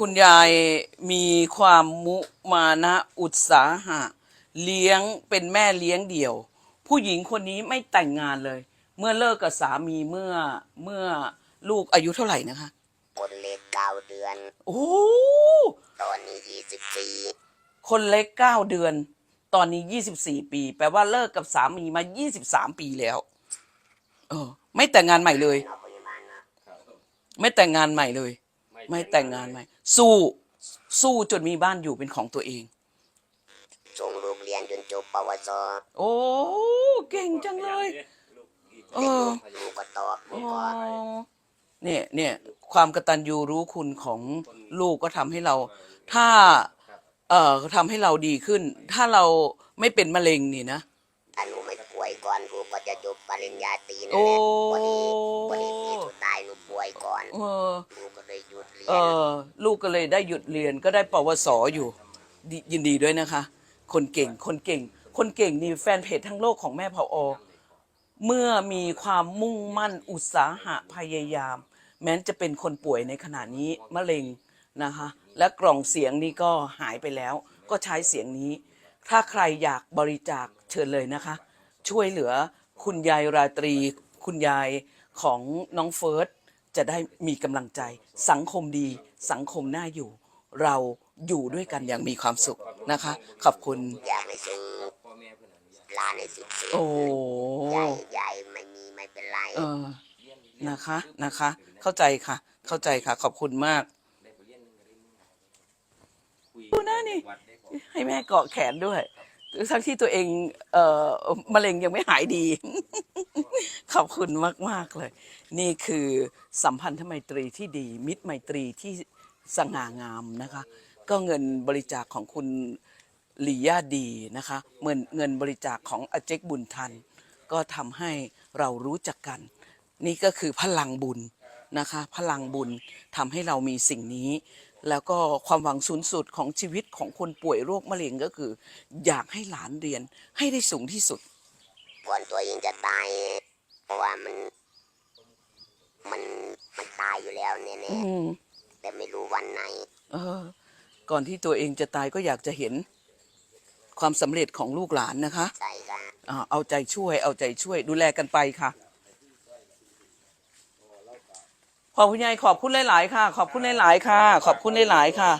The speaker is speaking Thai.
คุณยายมีความมุมานะอุตสาหะ เลี้ยงเป็นแม่เลี้ยงเดี่ยว ผู้หญิงคนนี้ไม่แต่งงานเลย เมื่อเลิกกับสามีเมื่อเมื่อลูกอายุเท่าไหร่นะคะคนเล็กเก้าเดือน โอ้ตอนนี้ยี่สิบสี่คนเล็กเก้าเดือน ตอนนี้ยี่สิบสี่ปี แปลว่าเลิกกับสามีมายี่สิบสามปีแล้ว เออ ไม่แต่งงานใหม่เลยนอกพยาบาลนะไม่แต่งงานใหม่เลย ไม่แต่งงานใหม่สู้สู้จนมีบ้านอยู่เป็นของตัวเอง ส่งลูกเรียนจนจบปวสโอ้เก่งจังเลย เออ ลูกก็ตอบอ๋อเนี่ยเนี่ยความกตัญญูรู้คุณของลูกก็ทำให้เรา ถ้า เอ่อทำให้เราดีขึ้น ถ้าเราไม่เป็นมะเร็งนี่นะ ถ้าหนูไม่ป่วยก่อนลูกก็จะจบปริญญาตรีนั่นโอ้แหละพอดีพอดี เออลูกก็เลยได้หยุดเรียนก็ได้ปวสอยู่ดียินดีด้วยนะคะ คนเก่งคนเก่ง คนเก่งนี่แฟนเพจทั้งโลกของแม่พออเมื่อมีความมุ่งมั่นอุตสาหะพยายาม แม้นจะเป็นคนป่วยในขณะนี้มะเร็งนะคะ และกล่องเสียงนี้ก็หายไปแล้ว ก็ใช้เสียงนี้ ถ้าใครอยากบริจาคเชิญเลยนะคะ ช่วยเหลือคุณยายราตรี คุณยายของน้องเฟิร์ส จะได้มีกำลังใจ สังคมดี สังคมน่าอยู่ เราอยู่ด้วยกันอย่างมีความสุขนะคะ ขอบคุณอยากให้ส่งหลานให้สุดโอ้ใหญ่ใหญ่ไม่มีไม่เป็นไรเออนะคะนะคะ เข้าใจค่ะ เข้าใจค่ะ ขอบคุณมากดูหน้านี่ให้แม่เกาะแขนด้วย ทั้งที่ตัวเองเอ่อมะเร็งยังไม่หายดี ขอบคุณมาก ๆ เลย นี่คือสัมพันธไมตรีที่ดี มิตรไมตรีที่สง่างามนะคะ ก็เงินบริจาคของคุณลียาดีนะคะเงินเงินบริจาคของอาเจกบุญทัน ก็ทำให้เรารู้จักกัน นี่ก็คือพลังบุญนะคะ พลังบุญทำให้เรามีสิ่งนี้ แล้วก็ความหวังสูงสุดของชีวิตของคนป่วยโรคมะเร็งก็คือ อยากให้หลานเรียนให้ได้สูงที่สุดก่อนตัวเองจะตาย เพราะว่ามัน มันมันตายอยู่แล้วแน่อืม ๆแต่ไม่รู้วันไหน เออก่อนที่ตัวเองจะตายก็อยากจะเห็นความสำเร็จของลูกหลานนะคะใช่ค่ะอ่าเอาใจช่วย เอาใจช่วยดูแลกันไปค่ะ ขอบคุณยายขอบคุณหลาย ๆ ค่ะ ขอบคุณหลาย ๆ ค่ะ ขอบคุณหลาย ๆ ค่ะ